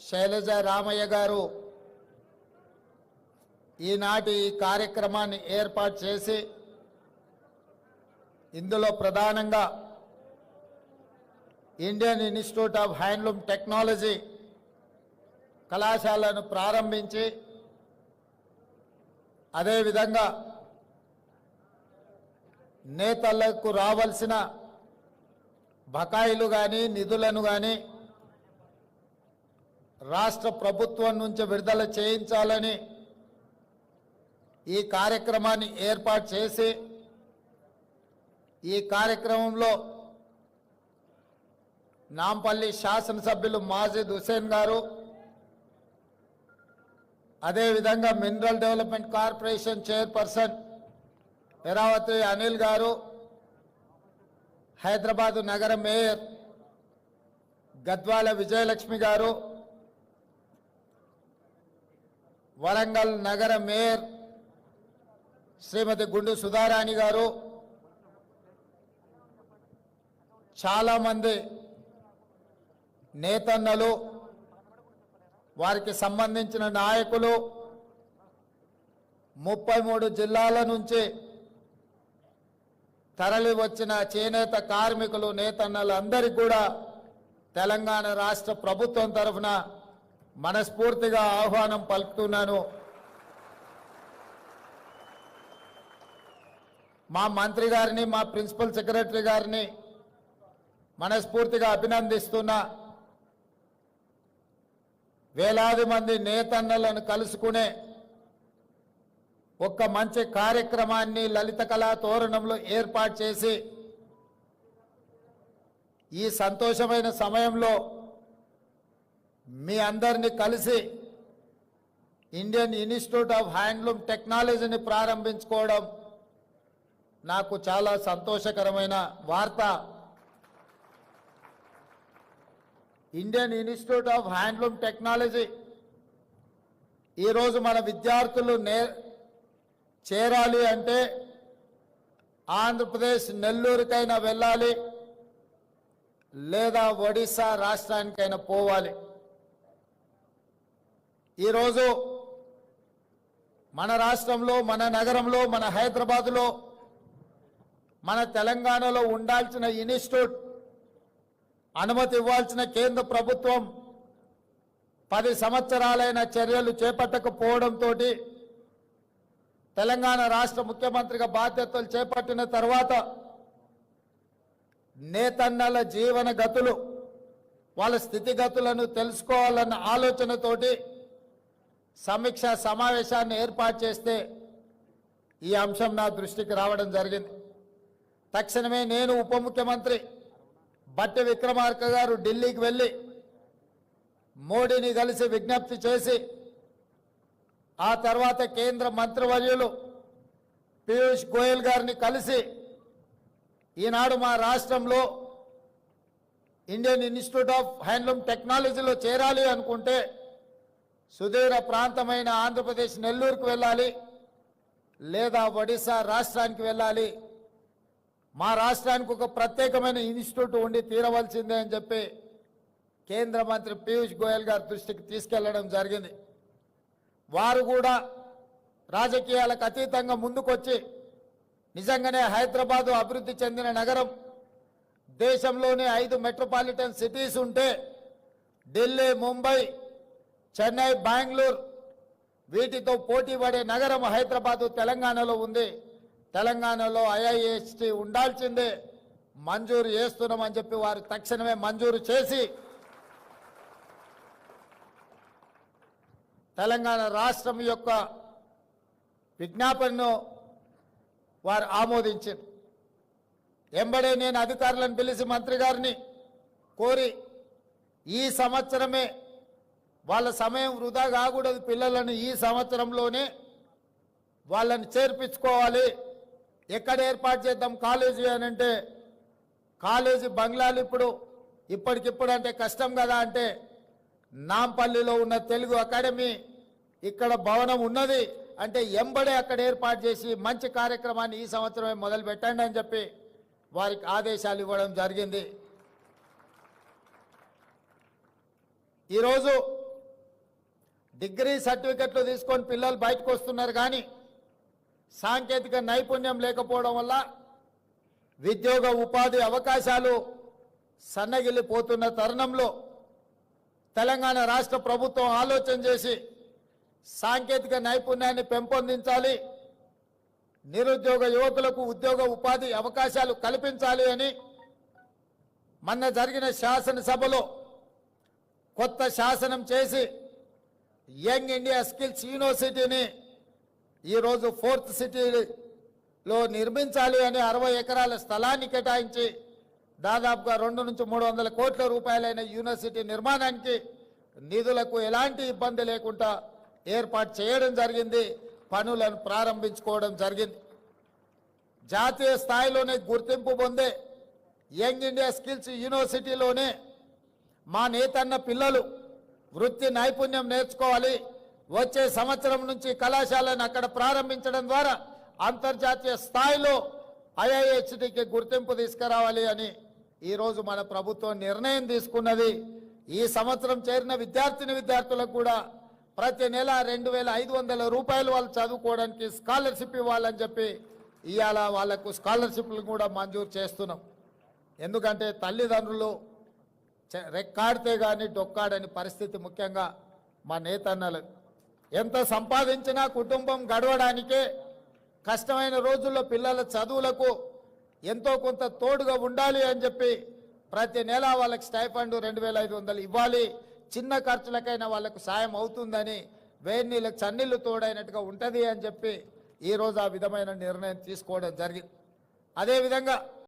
శైలజ రామయ్య గారు ఈనాటి ఈ కార్యక్రమాన్ని ఏర్పాటు చేసి ఇందులో ప్రధానంగా Indian Institute of Handloom Technology కళాశాలను ప్రారంభించి అదేవిధంగా నేతలకు రావాల్సిన బకాయిలు కానీ నిధులను కానీ రాష్ట్ర ప్రభుత్వం నుంచి విడుదల చేయించాలని ఈ కార్యక్రమాన్ని ఏర్పాటు చేసి ఈ కార్యక్రమంలో నాంపల్లి శాసనసభ్యులు మాజిద్ హుసేన్ గారు అదేవిధంగా mineral development corporation chairperson Eravathi Anil garu Hyderabad నగర మేయర్ గద్వాల విజయలక్ష్మి గారు వరంగల్ నగర మేయర్ శ్రీమతి గుండు సుధారాణి గారు చాలామంది నేతన్నలు వారికి సంబంధించిన నాయకులు ముప్పై మూడు జిల్లాల నుంచి తరలి వచ్చిన చేనేత కార్మికులు నేతన్నలు అందరికీ కూడా తెలంగాణ రాష్ట్ర ప్రభుత్వం తరఫున మనస్ఫూర్తిగా ఆహ్వానం పలుకుతున్నాను. మా మంత్రి గారిని మా ప్రిన్సిపల్ సెక్రటరీ గారిని మనస్ఫూర్తిగా అభినందిస్తున్నా. వేలాది మంది నేతన్నలను కలుసుకునే ఒక్క మంచి కార్యక్రమాన్ని లలిత కళా తోరణంలో ఏర్పాటు చేసి ఈ సంతోషమైన సమయంలో మీ అందరినీ కలిసి ఇండియన్ ఇన్స్టిట్యూట్ ఆఫ్ హ్యాండ్లూమ్ టెక్నాలజీని ప్రారంభించుకోవడం నాకు చాలా సంతోషకరమైన వార్త. Indian Institute of Handloom Technology ఈరోజు మన విద్యార్థులు నే చేరాలి అంటే ఆంధ్రప్రదేశ్ నెల్లూరుకైనా వెళ్ళాలి లేదా ఒడిశా రాష్ట్రానికైనా పోవాలి. ఈరోజు మన రాష్ట్రంలో మన నగరంలో మన హైదరాబాదులో మన తెలంగాణలో ఉండాల్సిన ఇన్స్టిట్యూట్ అనుమతి ఇవ్వాల్సిన కేంద్ర ప్రభుత్వం పది సంవత్సరాలైన చర్యలు చేపట్టకపోవడంతో తెలంగాణ రాష్ట్ర ముఖ్యమంత్రిగా బాధ్యతలు చేపట్టిన తర్వాత నేతన్నల జీవన గతులు వాళ్ళ స్థితిగతులను తెలుసుకోవాలన్న ఆలోచనతోటి సమీక్ష సమావేశాన్ని ఏర్పాటు చేస్తే ఈ అంశం నా దృష్టికి రావడం జరిగింది. తక్షణమే నేను ఉప ముఖ్యమంత్రి బట్టి విక్రమార్క గారు ఢిల్లీకి వెళ్ళి మోడీని కలిసి విజ్ఞప్తి చేసి ఆ తర్వాత కేంద్ర మంత్రివర్యులు పీయూష్ గోయల్ గారిని కలిసి ఈనాడు మా రాష్ట్రంలో ఇండియన్ ఇన్స్టిట్యూట్ ఆఫ్ హ్యాండ్లూమ్ టెక్నాలజీలో చేరాలి అనుకుంటే సుదూర ప్రాంతమైన ఆంధ్రప్రదేశ్ నెల్లూరుకు వెళ్ళాలి లేదా ఒడిశా రాష్ట్రానికి వెళ్ళాలి. మా రాష్ట్రానికి ఒక ప్రత్యేకమైన ఇన్స్టిట్యూట్ ఉండి తీరవలసిందే అని చెప్పి కేంద్ర మంత్రి పీయూష్ గోయల్ గారి దృష్టికి తీసుకెళ్ళడం జరిగింది. వారు కూడా రాజకీయాలకు అతీతంగా ముందుకొచ్చి నిజంగానే హైదరాబాదు అభివృద్ధి చెందిన నగరం దేశంలోనే ఐదు మెట్రోపాలిటన్ సిటీస్ ఉంటే ఢిల్లీ ముంబై చెన్నై బెంగళూరు వీటితో పోటీ పడే నగరం హైదరాబాదు తెలంగాణలో ఉంది. తెలంగాణలో ఐఐఎస్టీ ఉండాల్సిందే. మంజూరు చేస్తున్నామని చెప్పి వారు తక్షణమే మంజూరు చేసి తెలంగాణ రాష్ట్రం యొక్క విజ్ఞాపనను వారు ఆమోదించారు. ఎంబడే నేను అధికారులను పిలిచి మంత్రి గారిని కోరి ఈ సంవత్సరమే వాళ్ళ సమయం వృధా కాకూడదు పిల్లలను ఈ సంవత్సరంలోనే వాళ్ళని చేర్పించుకోవాలి. ఎక్కడ ఏర్పాటు చేద్దాం కాలేజీ అని అంటే కాలేజీ బంగ్లాలు ఇప్పుడు ఇప్పటికిప్పుడు అంటే కష్టం కదా అంటే నాంపల్లిలో ఉన్న తెలుగు అకాడమీ ఇక్కడ భవనం ఉన్నది అంటే ఎంబడే అక్కడ ఏర్పాటు చేసి మంచి కార్యక్రమాన్ని ఈ సంవత్సరమే మొదలు పెట్టండి అని చెప్పి వారికి ఆదేశాలు ఇవ్వడం జరిగింది. ఈరోజు డిగ్రీ సర్టిఫికెట్లు తీసుకొని పిల్లలు బయటకు వస్తున్నారు కానీ సాంకేతిక నైపుణ్యం లేకపోవడం వల్ల ఉద్యోగ ఉపాధి అవకాశాలు సన్నగిల్లిపోతున్న తరుణంలో తెలంగాణ రాష్ట్ర ప్రభుత్వం ఆలోచన చేసి సాంకేతిక నైపుణ్యాన్ని పెంపొందించాలి నిరుద్యోగ యువకులకు ఉద్యోగ ఉపాధి అవకాశాలు కల్పించాలి అని మొన్న జరిగిన శాసనసభలో కొత్త శాసనం చేసి యంగ్ ఇండియా స్కిల్స్ యూనివర్సిటీని ఈరోజు ఫోర్త్ సిటీలో నిర్మించాలి అని అరవై ఎకరాల స్థలాన్ని కేటాయించి దాదాపుగా రెండు నుంచి మూడు వందల కోట్ల రూపాయలైన యూనివర్సిటీ నిర్మాణానికి నిధులకు ఎలాంటి ఇబ్బంది లేకుండా ఏర్పాటు చేయడం జరిగింది పనులను ప్రారంభించుకోవడం జరిగింది. జాతీయ స్థాయిలోనే గుర్తింపు పొందే యంగ్ ఇండియా స్కిల్స్ యూనివర్సిటీలోనే మా నేతన్న పిల్లలు వృత్తి నైపుణ్యం నేర్చుకోవాలి. వచ్చే సంవత్సరం నుంచి కళాశాలను అక్కడ ప్రారంభించడం ద్వారా అంతర్జాతీయ స్థాయిలో ఐఐహెచ్డికి గుర్తింపు తీసుకురావాలి అని ఈరోజు మన ప్రభుత్వం నిర్ణయం తీసుకున్నది. ఈ సంవత్సరం చేరిన విద్యార్థిని విద్యార్థులకు కూడా ప్రతి నెల రెండు వేల ఐదు వందల రూపాయలు వాళ్ళు చదువుకోవడానికి స్కాలర్షిప్ ఇవ్వాలని చెప్పి ఇవాళ వాళ్ళకు స్కాలర్షిప్లు కూడా మంజూరు చేస్తున్నాం. ఎందుకంటే తల్లిదండ్రులు రెక్కాడితే కానీ డొక్కాడని పరిస్థితి ముఖ్యంగా మా నేతన్నలు. ఎంత సంపాదించినా కుటుంబం గడవడానికే కష్టమైన రోజుల్లో పిల్లల చదువులకు ఎంతో కొంత తోడుగా ఉండాలి అని చెప్పి ప్రతి నెల వాళ్ళకి స్టైఫండ్ రెండు వేల ఐదు వందలు ఇవ్వాలి. చిన్న ఖర్చులకైనా వాళ్ళకు సాయం అవుతుందని వేడి నీళ్ళకి చన్నీళ్ళు తోడైనట్టుగా ఉంటుంది అని చెప్పి ఈరోజు ఆ విధమైన నిర్ణయం తీసుకోవడం జరిగింది అదేవిధంగా